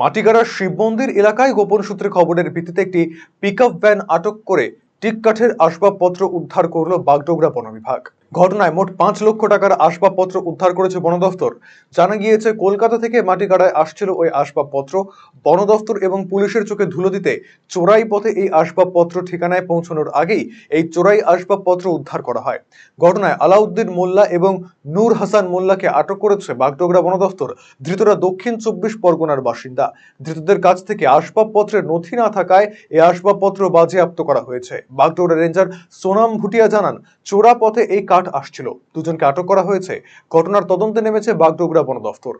মাটিগাড়ার শিব মন্দির এলাকায় গোপন সূত্রে খবরের ভিত্তিতে একটি পিকআপ ভ্যান আটক করে টিককাঠের আসবাবপত্র উদ্ধার করল বাগডোগরা বন বিভাগ। ঘটনায় মোট পাঁচ লক্ষ টাকার আসবাবপত্র উদ্ধার করেছে বন দফতর। জানা গিয়েছে, কলকাতা থেকে মাটিগাড়ায় আসছিল ওই আসবাবপত্র। বন দফতর এবং পুলিশের চোখে ধুলো দিতে চোরাই পথে এই আসবাবপত্র ঠিকানায় পৌঁছানোর আগেই এই চোরাই আসবাবপত্র উদ্ধার করা হয়। ঘটনায় আলাউদ্দিন মোল্লা এবং নূর হাসান মোল্লাকে আটক করেছে বাগডোগরা বন দফতর। ধৃতরা দক্ষিণ চব্বিশ পরগনার বাসিন্দা। ধৃতদের কাছ থেকে আসবাবপত্রের নথি না থাকায় এই আসবাবপত্র বাজেয়াপ্ত করা হয়েছে। বাগডোগরা রেঞ্জার সোনাম ভুটিয়া জানান, চোরা পথে এই কাঠ আসছিল। দুজনকে আটক করা হয়েছে। ঘটনার তদন্তে নেমেছে বাগডোগরা বন দফতর।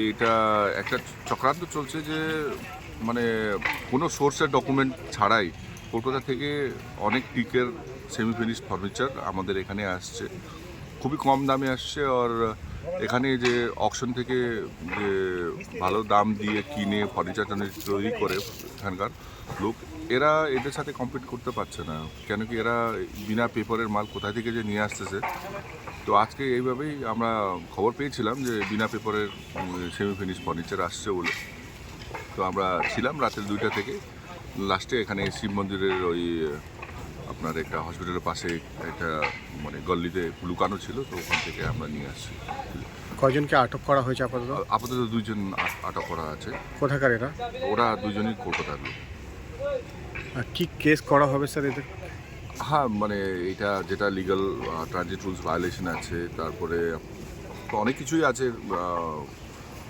এইটা একটা চক্রান্ত চলছে যে মানে কোনো সোর্সের ডকুমেন্ট ছাড়াই কলকাতা থেকে অনেক টিকের সেমি ফিনিশড ফার্নিচার আমাদের এখানে আসছে। খুবই কম দামে আসছে, আর এখানে যে অকশন থেকে যে ভালো দাম দিয়ে কিনে ফার্নিচার টার্নিচার তৈরি করে এখানকার লোক, এরা এদের সাথে কম্পিট করতে পারছে না। কেন কি এরা বিনা পেপারের মাল কোথা থেকে যে নিয়ে আসতেছে? তো আজকে এইভাবেই আমরা খবর পেয়েছিলাম যে বিনা পেপারের সেমি ফিনিশ ফার্নিচার আসছে বলে। তো আমরা ছিলাম রাতের দুইটা থেকে। লাস্টে এখানে শিব মন্দিরের ওই আপনার একটা হসপিটালের পাশে একটা মানে গল্লিতে লুকানো ছিল তো ওখান থেকে আমরা নিয়ে আসছি। কয়জনকে আটক করা হয়েছে আপাতত? আপাতত দুইজন আটক করা আছে। কোথাকার এরা? ওরা দুজনই কলকাতার লোক আর কি কেস করা হবে স্যার এদের? হ্যাঁ মানে এটা যেটা লিগাল ট্রানজিট রুলস ভায়োলেশন আছে তারপরে অনেক কিছুই আছে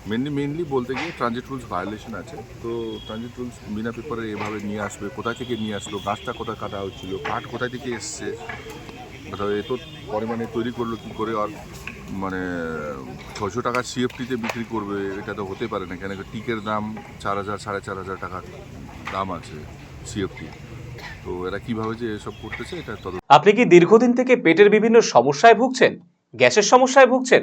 মেনলি মেনলি বলতে গিয়ে ট্রানজিট রুলস ভায়োলেশন আছে। তো ট্রানজিট রুলস বিনা পেপারে এভাবে নিয়ে আসবে, কোথা থেকে নিয়ে আসলো, গাছটা কোথায় কাটা হচ্ছিল, কাঠ কোথায় থেকে এসছে এত পরিমাণে তৈরি করল কী করে, আর মানে ছশো টাকা সিএফটিতে বিক্রি করবে, এটা তো হতে পারে না, কেন টিকের দাম চার হাজার, সাড়ে চার হাজার টাকার দাম আছে সিএফটি তো এরা কীভাবে যে এসব করতেছে, এটা তদন্ত আপনি কি দীর্ঘদিন থেকে পেটের বিভিন্ন সমস্যায় ভুগছেন? গ্যাসের সমস্যায় ভুগছেন?